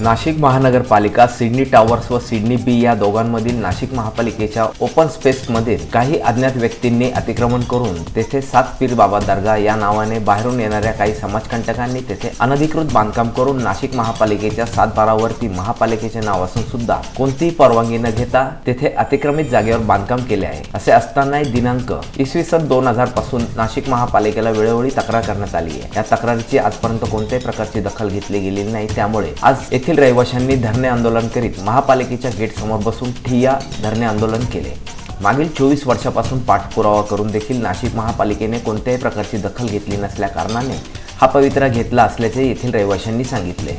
नाशिक महानगरपालिका Sydney towers व Sydney B या दोघांमधील नाशिक महापालिकेच्या ओपन स्पेसमध्ये काही अज्ञात व्यक्तींनी अतिक्रमण करून तेथे सात पीर बाबा दर्गा या नावाने बाहेरून येणाऱ्या काही समाजकंटकांनी तेथे अनधिकृत बांधकाम करून नाशिक महापालिकेच्या सात बारावरती महापालिकेचे नाव असून सुद्धा कोणतीही परवानगी न घेता तेथे अतिक्रमित जागेवर बांधकाम केले आहे. असे असतानाही दिनांक इसवी सन दोन हजारपासून नाशिक महापालिकेला वेळोवेळी तक्रार करण्यात आली आहे. या तक्रारीची आजपर्यंत कोणत्याही प्रकारची दखल घेतली गेलेली नाही. त्यामुळे आज येथील रहिवाशांनी धरणे आंदोलन करीत महापालिकेच्या गेटसमोर बसून ठिय्या धरणे आंदोलन केले. मागील चोवीस वर्षापासून पाठपुरावा करून देखील नाशिक महापालिकेने कोणत्याही प्रकारची दखल घेतली नसल्याकारणाने हा पवित्रा घेतला असल्याचे येथील रहिवाशांनी सांगितले.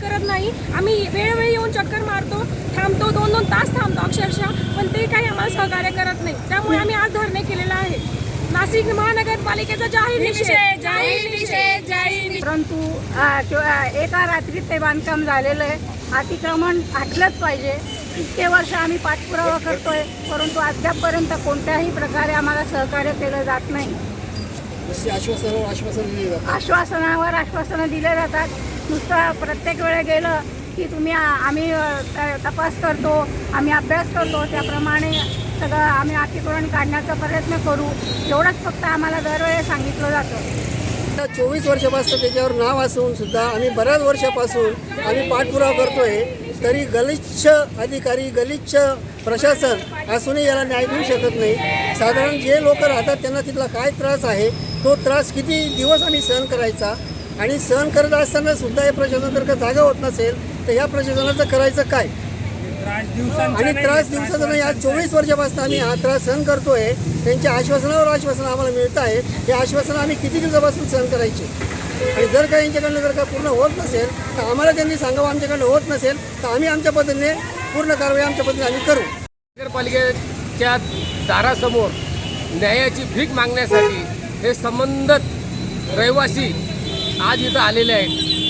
करत नाही. आम्ही वेळोवेळी येऊन चक्कर मारतो थांबतो दोन दोन तास थांबतो अक्षरशः पण ते काही आम्हाला सहकार्य करत नाही. त्यामुळे आम्ही आज धरणे केलेलं आहे. नाशिक महानगरपालिकेचा जाहीर निषेध. जाहीर निषेध जाहीर निषेध. परंतु एका रात्रीत ते बांधकाम झालेलं आहे. अतिक्रमण हटलंच पाहिजे. इतके वर्ष आम्ही पाठपुरावा करतोय परंतु अद्यापपर्यंत कोणत्याही प्रकारे आम्हाला सहकार्य केलं जात नाही. आश्वासनावर आश्वासन दिले जातात. आश्वासनावर आश्वासनं दिले जातात. नुसतं प्रत्येक वेळे गेलं की तुम्ही आम्ही तपास करतो आम्ही अभ्यास करतो त्याप्रमाणे सगळं आम्ही अतिक्रमण काढण्याचा प्रयत्न करू. एवढंच फक्त आम्हाला दरवेळी सांगितलं जातं. चोवीस वर्षापासून त्याच्यावर नाव असून सुद्धा आम्ही बऱ्याच वर्षापासून आम्ही पाठपुरावा करतोय तरी गलिच्छ अधिकारी गलिच्छ प्रशासन असूनही याला न्याय देऊ शकत नाही. साधारण जे लोक राहतात त्यांना तिथला काय त्रास आहे तो त्रास किती दिवस आम्ही सहन करायचा? आणि सहन करत असताना सुद्धा हे प्रशासन जर का जागा होत नसेल तर ह्या प्रशासनाचं करायचं काय? आणि त्रास दिवसाचा नाही आज चोवीस वर्षापासून आम्ही हा त्रास सहन करतोय. त्यांच्या आश्वासनावर आश्वासन आम्हाला मिळत आहे. हे आश्वासन आम्ही किती दिवसापासून सहन करायचे? आणि जर का यांच्याकडनं जर का पूर्ण होत नसेल तर आम्हाला त्यांनी सांगावं आमच्याकडनं होत नसेल तर आम्ही आमच्या पद्धतीने पूर्ण कारवाई आमच्या पद्धतीने आम्ही करू. नगरपालिकेच्या दारासमोर न्यायाची भीक मागण्यासाठी हे संबंधित रहिवासी आज इथं आलेले आहेत.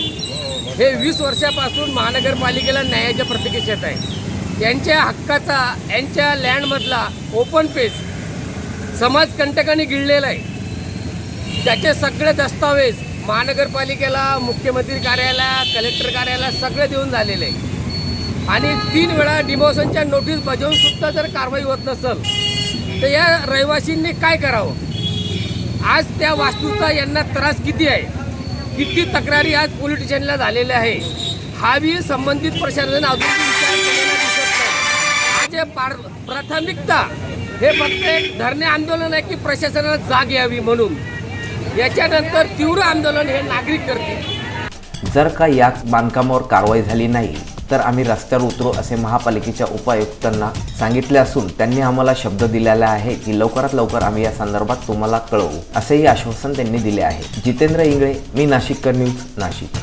हे वीस वर्षापासून महानगरपालिकेला न्यायाच्या प्रतिक्षेत आहे. यांच्या हक्काचा यांच्या लँडमधला ओपन पेस समाजकंटकाने गिळलेला आहे. त्याचे सगळे दस्तावेज महानगरपालिकेला मुख्यमंत्री कार्यालयाला कलेक्टर कार्यालयाला सगळे देऊन झालेले आहे. आणि तीन वेळा डिमोशनच्या नोटीस बजावून सुद्धा जर कारवाई होत नसेल तर या रहिवासींनी काय करावं? आज त्या वास्तूचा यांना त्रास किती आहे? किती तक्रारी आज पोलीस झालेल्या आहे. हा बी संबंधित प्रशासन अजून विचार केलेला दिसत नाही. आज पार प्राथमिकता हे फक्त एक धरणे आंदोलन आहे की प्रशासनाला जाग यावी म्हणून. याच्यानंतर तीव्र आंदोलन हे नागरिक करतील. जर का या बांधकामावर कारवाई झाली नाही तर आम्ही रस्त्यावर उतरू असे महापालिकेच्या उपायुक्तांना सांगितले असून त्यांनी आम्हाला शब्द दिलेला आहे की लवकरात लवकर आम्ही या संदर्भात तुम्हाला कळवू असेही आश्वासन त्यांनी दिले आहे. जितेंद्र इंगळे मी नाशिककर न्यूज नाशिक.